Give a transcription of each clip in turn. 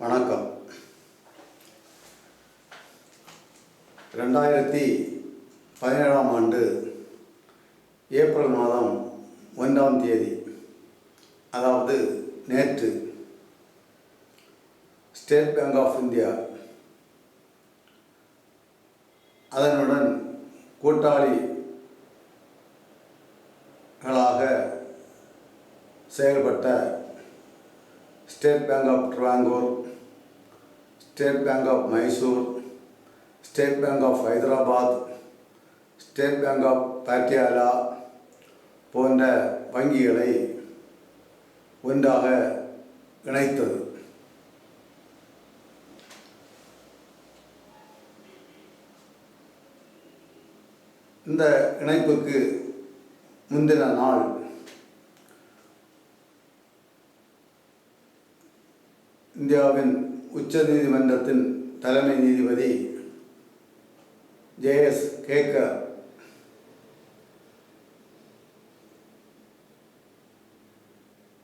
வணக்கம். ரெண்டாயிரத்தி பதினேழாம் ஆண்டு ஏப்ரல் மாதம் ஒன்றாம் தேதி அதாவது நேற்று ஸ்டேட் பேங்க் ஆஃப் இந்தியா அதனுடன் கூட்டாளிகளாக செயல்பட்ட State Bank of Travancore State Bank of Mysore State Bank of Hyderabad State Bank of Patiala போன்ற வங்கிகளை ஒன்றாக இணைத்தது. இந்த இணைப்புக்கு முந்தின நாள் இந்தியாவின் உச்ச நீதிமன்றத்தின் தலைமை நீதிபதி ஜேஎஸ் கேக்கர்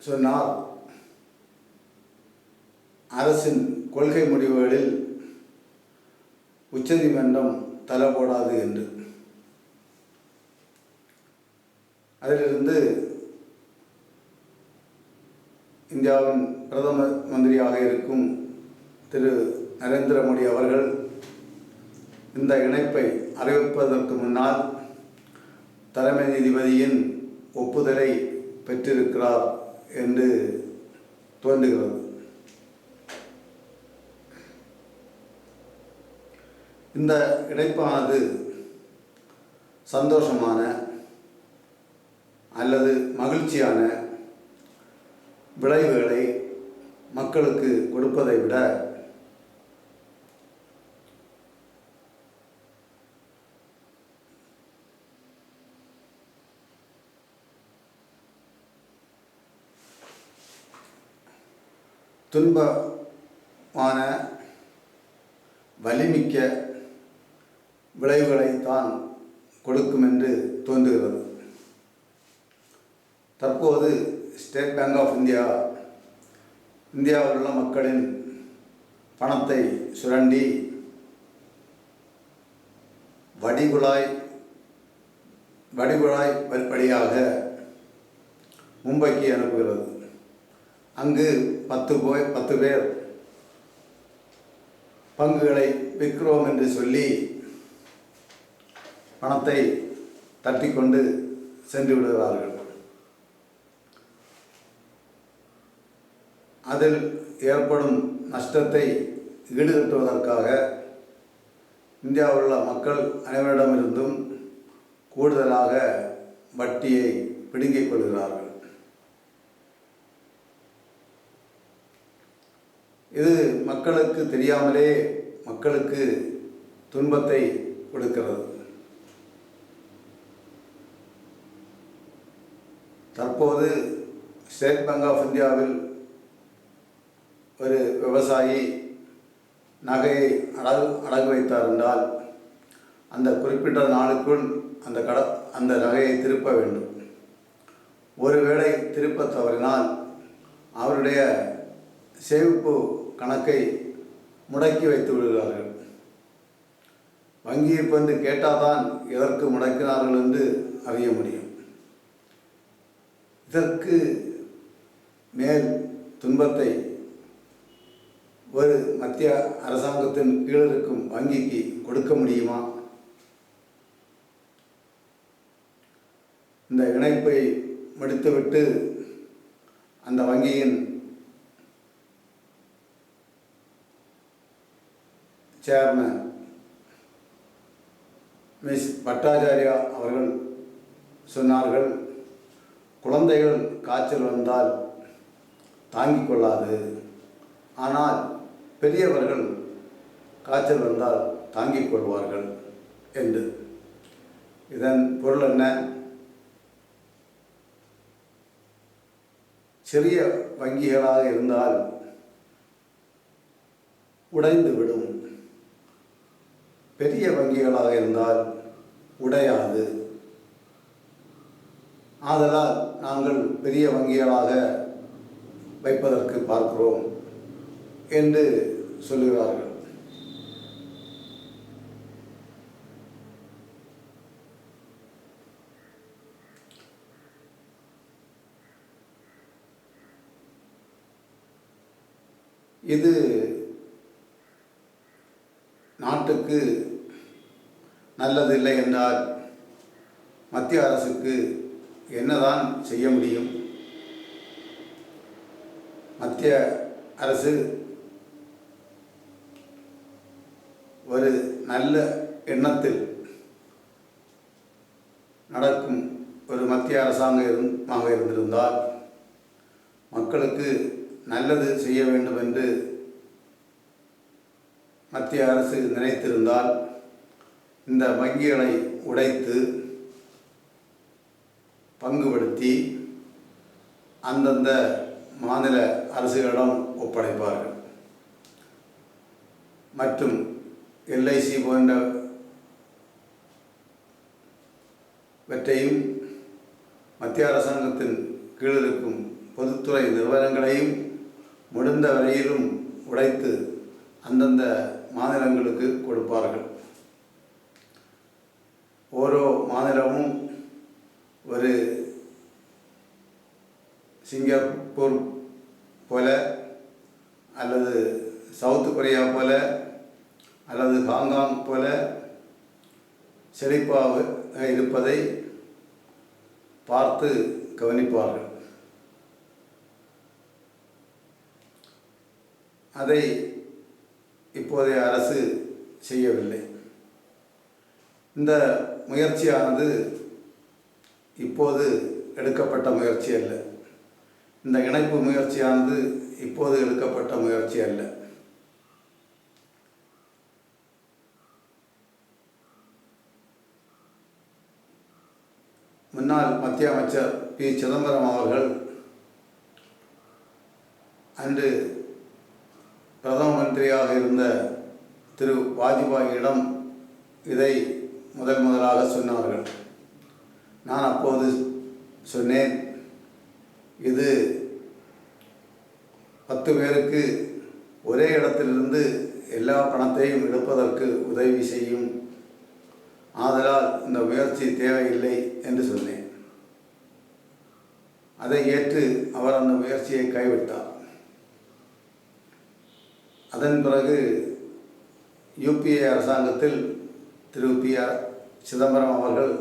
சொன்னார் அரசின் கொள்கை முடிவுகளில் உச்சநீதிமன்றம் தலை போடாது என்று. அதிலிருந்து இந்தியாவின் பிரதம மந்திரியாக இருக்கும் திரு நரேந்திர மோடி அவர்கள் இந்த இணைப்பை அறிவிப்பதற்கு முன்னால் தலைமை நீதிபதியின் ஒப்புதலை பெற்றிருக்கிறார் என்று தோன்றுகிறது. இந்த இணைப்பானது சந்தோஷமான அல்லது மகிழ்ச்சியான விளைவுகளை மக்களுக்கு கொடுப்பதை விட துன்பமான வலிமிக்க விளைவுகளைத்தான் கொடுக்கும் என்று தோன்றுகிறது தற்போது ஸ்டேட் பேங்க் ஆஃப் இந்தியா இந்தியாவில் உள்ள மக்களின் பணத்தை சுரண்டி வடிகுழாய் வடிகுழாய் வழியாக மும்பைக்கு அனுப்புகிறது. அங்கு பத்து போய் பத்து பேர் பங்குகளை விற்கிறோம் என்று சொல்லி பணத்தை தட்டி கொண்டு சென்று விடுகிறார்கள். அதில் ஏற்படும் நஷ்டத்தை ஈடுகட்டுவதற்காக இந்தியாவில் உள்ள மக்கள் அனைவரிடமிருந்தும் கூடுதலாக வட்டியை பிடுங்கிக் கொள்கிறார்கள். இது மக்களுக்கு தெரியாமலே மக்களுக்கு துன்பத்தை கொடுக்கிறது. தற்போது ஸ்டேட் பேங்க் ஆஃப் இந்தியாவில் ஒரு விவசாயி நகையை அடகு அடகு வைத்தார் என்றால் அந்த குறிப்பிட்ட நாளுக்குள் அந்த கட அந்த நகையை திருப்ப வேண்டும். ஒருவேளை திருப்ப தவறினால் அவருடைய சேமிப்பு கணக்கை முடக்கி வைத்து விடுகிறார்கள். வங்கியை வந்து கேட்டால் தான் எதற்கு முடக்கினார்கள் என்று அறிய முடியும். இதற்கு மேல் துன்பத்தை ஒரு மத்திய அரசாங்கத்தின் கீழ் இருக்கும் வங்கிக்கு கொடுக்க முடியுமா? இந்த இணைப்பை முடித்துவிட்டு அந்த வங்கியின் சேர்மன் மிஸ் பட்டாச்சாரியா அவர்கள் சொன்னார்கள் குழந்தைகள் காய்ச்சல் வந்தால் தாங்கிக் கொள்ளாது. ஆனால் பெரியவர்கள் காய்ச்சல் வந்தால் தாங்கிக் கொள்வார்கள் என்று. இதன் பொருள் என்ன? சிறிய வங்கிகளாக இருந்தால் உடைந்து விடும். பெரிய வங்கிகளாக இருந்தால் உடையாது. ஆதலால் நாங்கள் பெரிய வங்கிகளாக வைப்பதற்கு பார்க்கிறோம். என்று சொல்லுகிறார்கள். இது நாட்டுக்கு நல்லதில்லை என்றால் மத்திய அரசுக்கு என்னதான் செய்ய முடியும்? மத்திய அரசு ஒரு நல்ல எண்ணத்தில் நடக்கும் ஒரு மத்திய அரசாங்கம் இருந்திருந்தால் மக்களுக்கு நல்லது செய்ய வேண்டும் என்று மத்திய அரசு நினைத்திருந்தால் இந்த வங்கிகளை உடைத்து பங்குபடுத்தி அந்தந்த மாநில அரசுகளிடம் ஒப்படைப்பார்கள். மற்றும் எல்ஐசி போன்றவற்றையும் மத்திய அரசாங்கத்தின் கீழ் இருக்கும் பொதுத்துறை நிறுவனங்களையும் முடிந்த வரையிலும் உடைத்து அந்தந்த மாநிலங்களுக்கு கொடுப்பார்கள். ஓரோ மாநிலமும் ஒரு சிங்கப்பூர் போல அல்லது சவுத் கொரியா போல அல்லது ஹாங்காங் போல செழிப்பாக இருப்பதை பார்த்து கவனிப்பார்கள். அதை இப்போதைய அரசு செய்யவில்லை. இந்த முயற்சியானது இப்போது எடுக்கப்பட்ட முயற்சி அல்ல. இந்த இணைப்பு முயற்சியானது இப்போது எடுக்கப்பட்ட முயற்சி அல்ல. மத்திய அமைச்சர் பி. சிதம்பரம் அவர்கள் அன்று பிரதம மந்திரியாக இருந்த திரு. வாஜ்பாயிடம் இதை முதல் முதலாக சொன்னார்கள். நான் அப்போது சொன்னேன் இது பத்து பேருக்கு ஒரே இடத்திலிருந்து எல்லா பணத்தையும் எடுப்பதற்கு உதவி செய்யும். ஆதலால் இந்த முயற்சி தேவையில்லை என்று சொன்னேன். அதை ஏற்று அவர் அந்த முயற்சியை கைவிட்டார். அதன் பிறகு யூபிஏ அரசாங்கத்தில் திரு பி ஆர் சிதம்பரம் அவர்கள்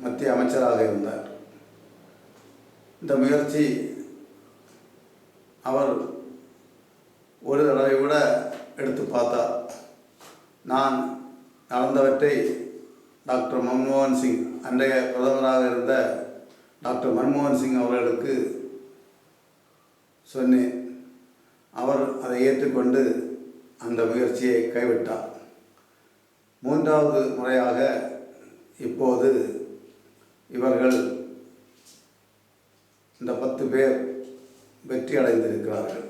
மத்திய அமைச்சராக இருந்தார். இந்த முயற்சி அவர் ஒரு தடவை கூட எடுத்து பார்த்தார். நான் நடந்தவற்றை டாக்டர் மன்மோகன் சிங் அன்றைய பிரதமராக இருந்த டாக்டர் மன்மோகன் சிங் அவர்களுக்கு சொன்னேன். அவர் அதை ஏற்றுக்கொண்டு அந்த முயற்சியை கைவிட்டார். மூன்றாவது முறையாக இப்போது இவர்கள் இந்த பத்து பேர் வெற்றி அடைந்திருக்கிறார்கள்.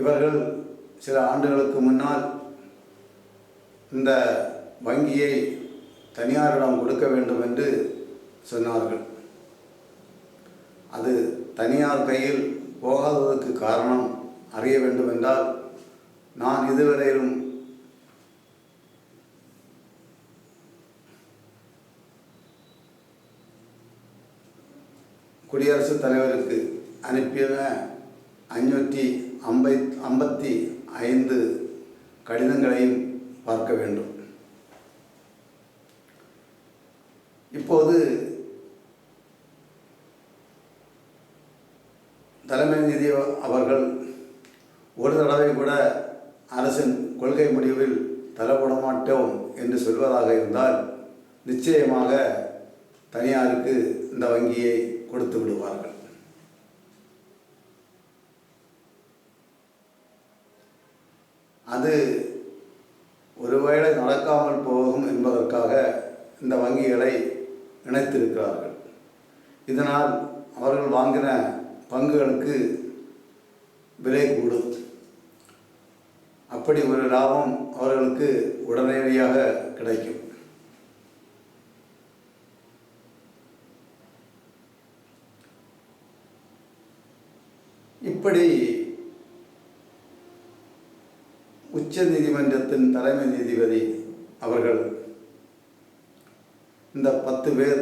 இவர்கள் சில ஆண்டுகளுக்கு முன்னால் இந்த வங்கியை தனியாரிடம் கொடுக்க வேண்டும் என்று சொன்னார்கள். அது தனியார் கையில் போகாததற்கு காரணம் அறிய வேண்டும் என்றால் நான் இதுவரையிலும் குடியரசுத் தலைவருக்கு அனுப்பிய ஐநூற்றி ஐம்பை ஐம்பத்தி ஐந்து கடிதங்களையும் பார்க்க வேண்டும். இப்போது தலைமை நிதி அவர்கள் ஒரு தடவை கூட அரசின் கொள்கை முடிவில் தலைப்பட மாட்டோம் என்று சொல்வதாக இருந்தால் நிச்சயமாக தனியாருக்கு இந்த வங்கியை கொடுத்து விடுவார்கள். அது ஒருவேளை நடக்காமல் போகும் என்பதற்காக இந்த வங்கிகளை இணைத்திருக்கிறார்கள். இதனால் அவர்கள் வாங்கின பங்குகளுக்கு விலை கூடும். அப்படி ஒரு லாபம் அவர்களுக்கு உடனடியாக கிடைக்கும். இப்படி உச்ச நீதிமன்றத்தின் தலைமை நீதிபதி அவர்கள் இந்த பத்து பேர்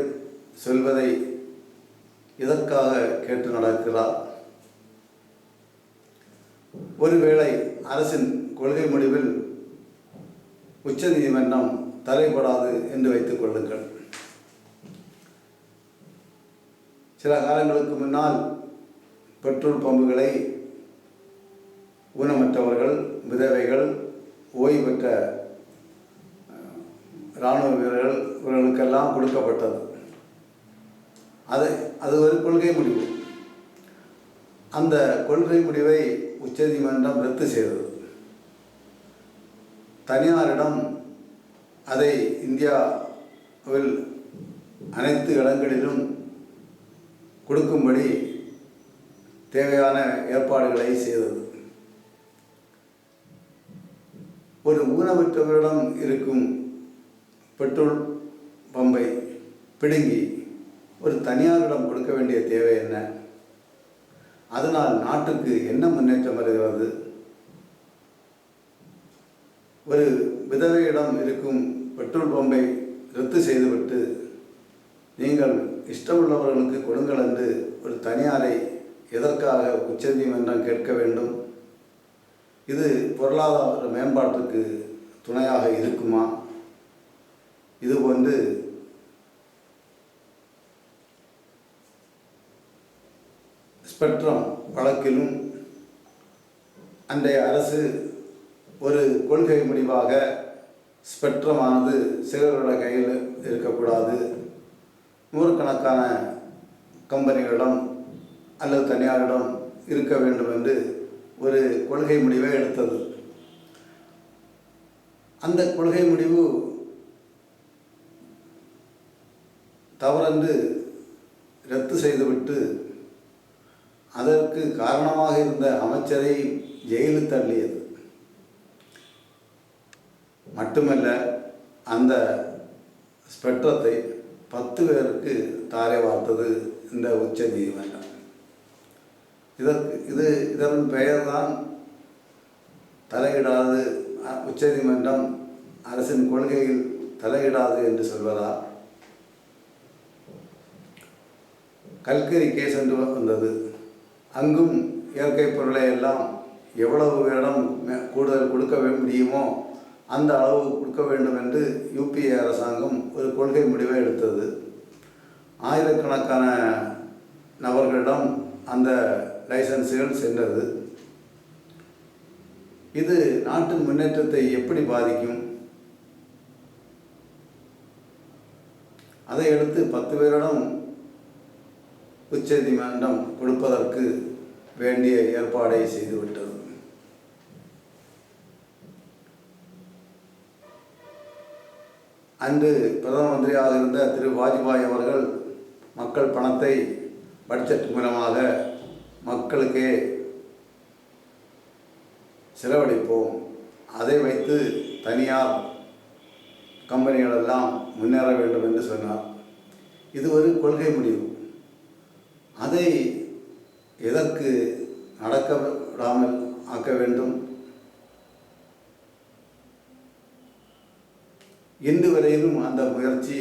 சொல்வதை இதற்காக கேட்டு நடக்கிறார்? ஒருவேளை அரசின் கொள்கை முடிவில் உச்ச நீதிமன்றம் தலைப்படாது என்று வைத்துக் கொள்ளுங்கள். சில காலங்களுக்கு முன்னால் பெட்ரோல் பம்புகளை ஊனமற்றவர்கள் விதவைகள் ஓய்வு பெற்ற இராணுவ வீரர்கள் இவர்களுக்கெல்லாம் கொடுக்கப்பட்டது. அது அது ஒரு கொள்கை முடிவு. அந்த கொள்கை முடிவை உச்சநீதிமன்றம் ரத்து செய்தது. தனியாரிடம் அதை இந்தியாவில் அனைத்து இடங்களிலும் கொடுக்கும்படி தேவையான ஏற்பாடுகளை செய்தது. ஒரு ஊனமுற்றவரிடம் இருக்கும் பெட்ரோல் பம்பை பிடுங்கி ஒரு தனியாரிடம் கொடுக்க வேண்டிய தேவை என்ன? அதனால் நாட்டுக்கு என்ன முன்னேற்றம் வருகிறது? ஒரு விதவையிடம் இருக்கும் பெட்ரோல் பம்பை ரத்து செய்துவிட்டு நீங்கள் இஷ்டமுள்ளவர்களுக்கு கொடுங்கள் என்று ஒரு தனியாரை எதற்காக உச்சநீதிமன்றம் கேட்க வேண்டும்? இது பொருளாதார மேம்பாட்டுக்கு துணையாக இருக்குமா? இது வந்து ஸ்பெக்ட்ரம் வழக்கிலும் அன்றைய அரசு ஒரு கொள்கை முடிவாக ஸ்பெக்ட்ரமானது சிலரோட கையில் இருக்கக்கூடாது. நூறுக்கணக்கான கம்பெனிகளிடம் அல்லது தனியாரிடம் இருக்க வேண்டும் என்று ஒரு கொள்கை முடிவை எடுத்தது. அந்த கொள்கை முடிவு தவறென்று ரத்து செய்துவிட்டு அதற்கு காரணமாக இருந்த அமைச்சரை ஜெயிலில் தள்ளியது. மட்டுமல்ல அந்த ஸ்பெக்ட்ரத்தை பத்து பேருக்கு தாரை வார்த்தது இந்த உச்ச நீதிமன்றம். இதற்கு இது இதன் பெயர்தான் தலையிடாது உச்சநீதிமன்றம் அரசின் கொள்கையில் தலையிடாது என்று சொல்வதா? கல்கரிக்கே சென்று வந்தது. அங்கும் இயற்கை பொருளை எல்லாம் எவ்வளவு இடம் மே- கூடுதல் கொடுக்க முடியுமோ அந்த அளவு கொடுக்க வேண்டும் என்று யூபிஏ அரசாங்கம் ஒரு கொள்கை முடிவை எடுத்தது. ஆயிரக்கணக்கான நபர்களிடம் அந்த லைசன்ஸுகள் சென்றது. இது நாட்டின் முன்னேற்றத்தை எப்படி பாதிக்கும்? அதை அடுத்து பத்து பேரிடம் உச்சநீதிமன்றம் கொடுப்பதற்கு வேண்டிய ஏற்பாடை செய்துவிட்டது. அன்று பிரதம மந்திரியாக இருந்த திரு வாஜ்பாய் அவர்கள் மக்கள் பணத்தை பட்ஜெட் மூலமாக மக்களுக்கே செலவழிப்போம். அதை வைத்து தனியார் கம்பெனிகளெல்லாம் முன்னேற வேண்டும் என்று சொன்னார். இது ஒரு கொள்கை முடிவு. அதை எதற்கு நடக்க விடாமல் ஆக்க வேண்டும்? இன்று வரையிலும் அந்த முயற்சி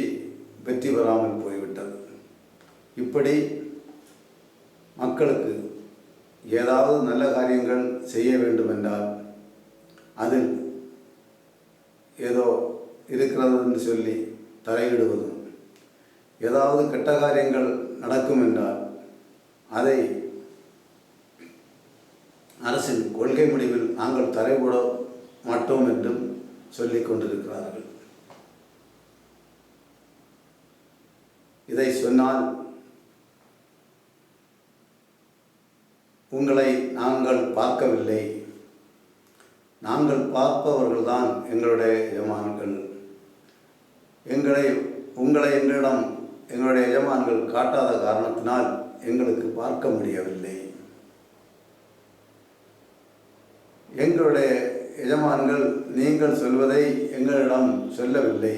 வெற்றி பெறாமல் போய்விட்டது. இப்படி மக்களுக்கு ஏதாவது நல்ல காரியங்கள் செய்ய வேண்டுமென்றால் அதில் ஏதோ இருக்கிறது என்று சொல்லி தலையிடுவதும் ஏதாவது கெட்ட காரியங்கள் நடக்கும் என்றால் அதை அரசின் கொள்கை முடிவில் நாங்கள் தலையிட மாட்டோம் என்றும் சொல்லிக் கொண்டிருக்கிறார்கள். இதை சொன்னால் உங்களை நாங்கள் பார்க்கவில்லை. நாங்கள் பார்ப்பவர்கள்தான் எங்களுடைய எஜமான்கள். எங்களை உங்களை எங்களிடம் எங்களுடைய எஜமான்கள் காட்டாத காரணத்தினால் எங்களுக்கு பார்க்க முடியவில்லை. எங்களுடைய எஜமான்கள் நீங்கள் சொல்வதை எங்களிடம் சொல்லவில்லை.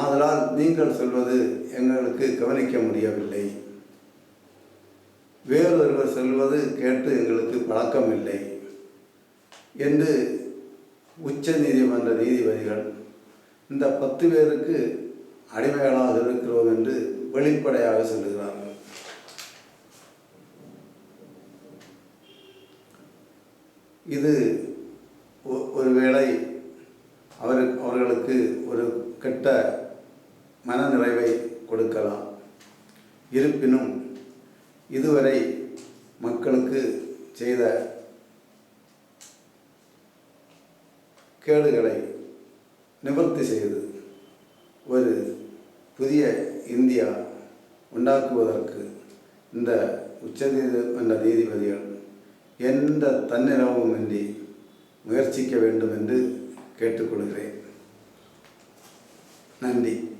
ஆதலால் நீங்கள் சொல்வது எங்களுக்கு கவனிக்க முடியவில்லை. வேறொருவர் சொல்வது கேட்டு எங்களுக்கு பழக்கமில்லை என்று உச்ச நீதிமன்ற நீதிபதிகள் இந்த பத்து பேருக்கு அடிமைகளாக இருக்கிறோம் என்று வெளிப்படையாக சொல்லுகிறார்கள். இது ஒ- ஒருவேளை அவர் அவர்களுக்கு ஒரு கெட்ட மனநிறைவை கொடுக்கலாம். இருப்பினும் இதுவரை மக்களுக்கு செய்த கேடுகளை நிவர்த்தி செய்து ஒரு புதிய இந்தியா உண்டாக்குவதற்கு இந்த உச்சநீதிமன்ற நீதிபதிகள் எந்த தன்னிலவுமின்றி முயற்சிக்க வேண்டும் என்று கேட்டுக்கொள்கிறேன். நன்றி.